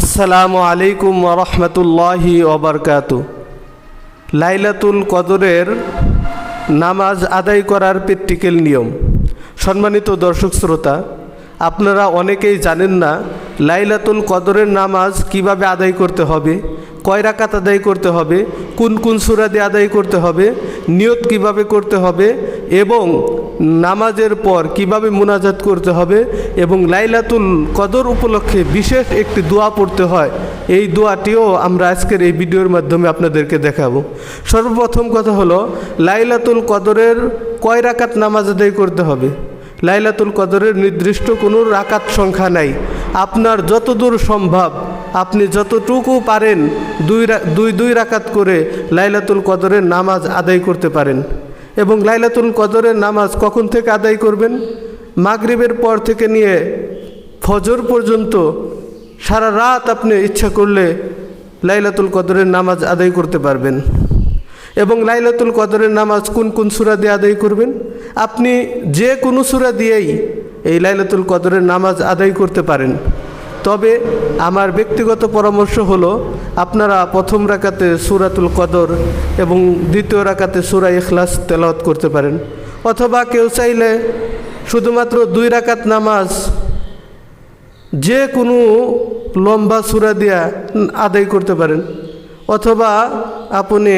আসসালামু আলাইকুম রহমতুল্লাহি ওবরকাত লাইলাতুল কদরের নামাজ আদায় করার প্র্যাকটিক্যাল নিয়ম। সম্মানিত দর্শক শ্রোতা, আপনারা অনেকেই জানেন না লাইলাতুল কদরের নামাজ কীভাবে আদায় করতে হবে, কয় রাকাত আদায় করতে হবে, কোন কোন সুরা দিয়ে আদায় করতে হবে, নিয়ত কীভাবে করতে হবে এবং নামাজের পর কীভাবে মোনাজাত করতে হবে এবং লাইলাতুল কদর উপলক্ষে বিশেষ একটি দোয়া পড়তে হয়, এই দোয়াটিও আমরা আজকের এই ভিডিওর মাধ্যমে আপনাদেরকে দেখাবো। সর্বপ্রথম কথা হলো, লাইলাতুল কদরের কয় রাকাত নামাজ আদায় করতে হবে? লাইলাতুল কদরের নির্দিষ্ট কোনো রাকাত সংখ্যা নাই। আপনার যতদূর সম্ভব, আপনি যতটুকু পারেন দুই দুই দুই রাকাত করে লাইলাতুল কদরের নামাজ আদায় করতে পারেন। এবং লাইলাতুল কদরের নামাজ কখন থেকে আদায় করবেন? মাগরিবের পর থেকে নিয়ে ফজর পর্যন্ত সারা রাত আপনি ইচ্ছা করলে লাইলাতুল কদরের নামাজ আদায় করতে পারবেন। এবং লাইলাতুল কদরের নামাজ কোন কোন সুরা দিয়ে আদায় করবেন? আপনি যে কোনো সুরা দিয়েই এই লাইলাতুল কদরের নামাজ আদায় করতে পারেন। তবে আমার ব্যক্তিগত পরামর্শ হলো, আপনারা প্রথম রাকাতে সুরাতুল কদর এবং দ্বিতীয় রাকাতে সুরা ইখলাস তেলাওয়াত করতে পারেন। অথবা কেউ চাইলে শুধুমাত্র দুই রাকাত নামাজ যে কোনো লম্বা সুরা দিয়া আদায় করতে পারেন। অথবা আপনি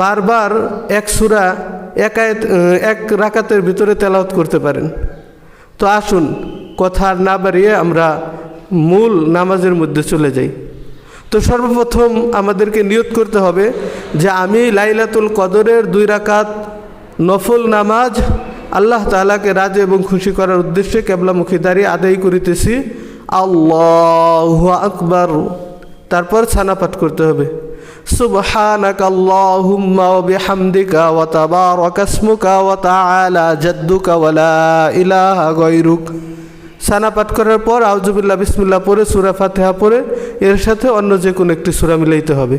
বারবার এক সুরা একায়ত এক রাকাতের ভিতরে তেলাওয়াত করতে পারেন। তো আসুন কথা আর না বাড়িয়ে আমরা মূল নামাজের মধ্যে চলে যাই তো সর্বপ্রথম আমাদেরকে নিয়ত করতে হবে যে আমি লাইলাতুল কদরের দুই রাকাত নফল নামাজ আল্লাহ তাআলাকে রাজে এবং খুশি করার উদ্দেশ্যে কেবলামুখী দাঁড়িয়ে আদায় করিতেছি আল্লাহ আকবার তারপর ছানা পাঠ করতে হবে سبحانك اللهم وبحمدك وتبارك اسمك وتعالى جدك ولا إله غيرك সানা পাঠ করার পর আউজুবিল্লা বিসমিল্লাহ পরে সুরা ফাতেহা পরে এর সাথে অন্য যে কোনো একটি সুরা মিলাইতে হবে।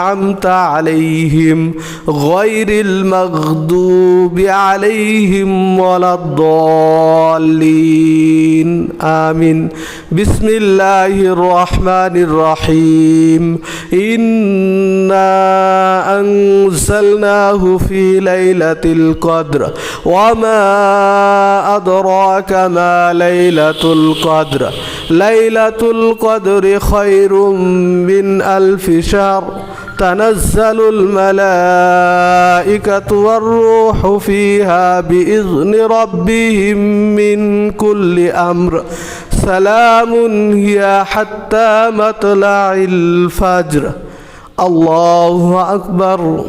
عليهم غير المغضوب عليهم ولا الضالين. آمين. بسم الله الرحمن الرحيم. إنا أنزلناه في ليلة القدر. وما أدراك ما ليلة القدر. ليلة القدر خير من ألف شهر. تنزل الملائكة والروح فيها بإذن ربهم من كل أمر. سلام هي حتى مطلع الفجر. الله أكبر.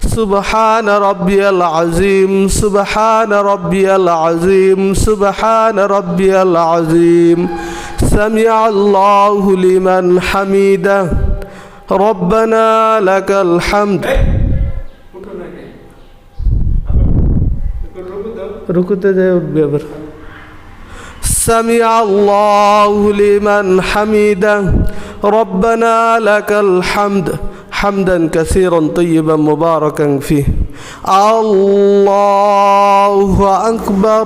سبحان ربي العظيم سبحان ربي العظيم سبحان ربي العظيم. سمع الله لمن حمده ربنا لك الحمد রুকুতে যায় উঠবে আবার سمع الله لمن حمده ربنا لك الحمد حمدا كثيرا طيبا مباركا فيه الله أكبر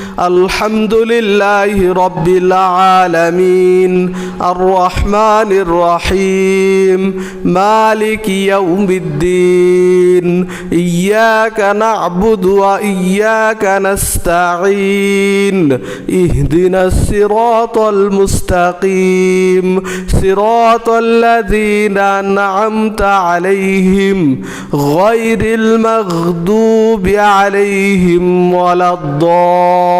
الحمد لله رب العالمين الرحمن الرحيم مالك يوم الدين إياك نعبد وإياك نستعين اهدنا الصراط المستقيم صراط الذين أنعمت عليهم غير المغضوب عليهم ولا الضالين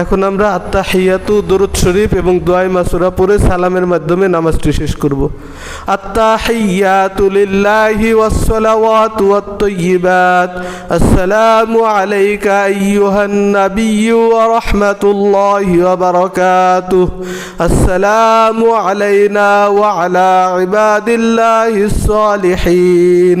এখন আমরা আত্মাহিয়াতু দরুদ শরীফ এবং দোয়াই মাসুরা পরে সালামের মাধ্যমে নামাজটি শেষ করব। আত্তাহিয়াতু লিল্লাহি ওয়াসসালাওয়াতু ওয়াত-তাইয়্যিবাত আসসালামু আলাইকা আইয়ুহান নাবিয়্যু ওয়া রাহমাতুল্লাহি ওয়া বারাকাতুহু। আসসালামু আলাইনা ওয়া আলা ইবাদিল্লাহিস সালিহিন।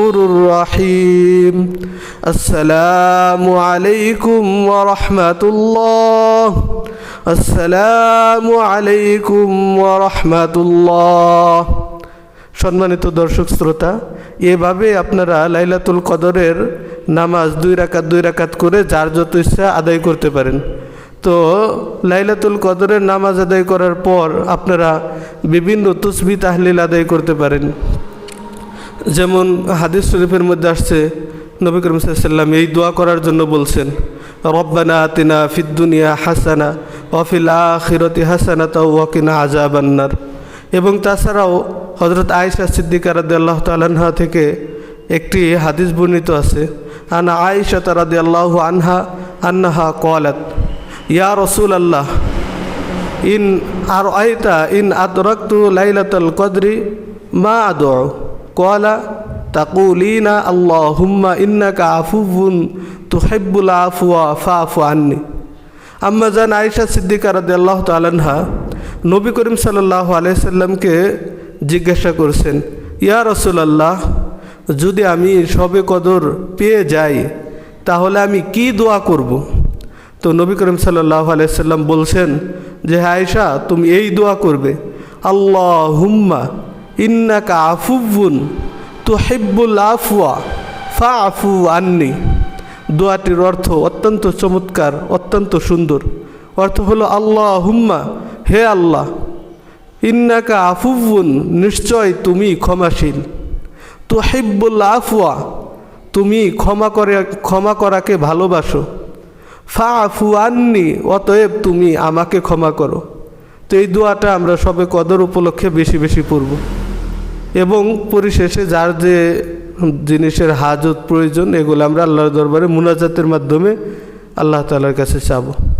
গফুরুর রহিম। আসসালামু আলাইকুম ওয়া রাহমাতুল্লাহ আসসালামু আলাইকুম ওয়া রাহমাতুল্লাহ সম্মানিত দর্শক শ্রোতা, এভাবে আপনারা লাইলাতুল কদরের নামাজ দুই রাকাত দুই রাকাত করে যার যত ইচ্ছা আদায় করতে পারেন। তো লাইলাতুল কদরের নামাজ আদায় করার পর আপনারা বিভিন্ন তুসবি তাহলিল আদায় করতে পারেন। যেমন হাদিস শরীফের মধ্যে আসছে, নবী করিম সাল্লাম এই দোয়া করার জন্য বলছেন, রব্বানা আতিনা ফিদ্দুনিয়া হাসানা ওয়াফিল আখিরতি হাসানা তাও ওয়াকিনা আজাবান্নার এবং তাছাড়াও হজরত আয়েশা সিদ্দিকা রাদি আল্লাহ তালাহা থেকে একটি হাদিস বর্ণিত আছে, আনা আয়েশা তারাদি আল্লাহ আনহা আন্নাহা কলাত ইয়া রসুল আল্লাহ ইন আর আইতা ইন আদরক্তু লাইলাতুল কদরি মা আদৌ কলা তাকুলিনা আল্লাহ আল্লাহুম্মা ইন্নাকা আফুবুন তুহিব্বুল আফওয়া ফাফু আন্নি আম্মা জান আয়েশা সিদ্দিকা রাদিয়াল্লাহ তাআলাহা নবী করিম সাল্লাল্লাহু আলাইহি সাল্লামকে জিজ্ঞাসা করছেন, ইয়া রাসূলুল্লাহ, যদি আমি সবে কদর পেয়ে যাই, তাহলে আমি কি দোয়া করব? তো নবী করিম সাল্লাহ আলাইসাল্লাম বলছেন যে হ্যাঁ আয়সা তুমি এই দোয়া করবে। আল্লাহ হুম্মা ইন্নাকা আফুবুন তো হেব্বুল আফুয়া ফা আফু আন্নি। দোয়াটির অর্থ অত্যন্ত চমৎকার, অত্যন্ত সুন্দর। অর্থ হলো আল্লাহ হুম্মা হে আল্লাহ, ইন্নাকা আফুবুন নিশ্চয় তুমি ক্ষমাশীল। তো হেব্বুল আফুয়া তুমি ক্ষমা করে, ক্ষমা করাকে ভালোবাসো। ফা আফু আননি, অতএব তুমি আমাকে ক্ষমা করো। তো এই দোয়াটা আমরা সবে কদর উপলক্ষে বেশি বেশি পড়ব। এবং পরিশেষে যার যে জিনিসের হাজত প্রয়োজন, এগুলো আমরা আল্লাহর দরবারে মুনাজাতের মাধ্যমে আল্লাহ তালার কাছে চাবো।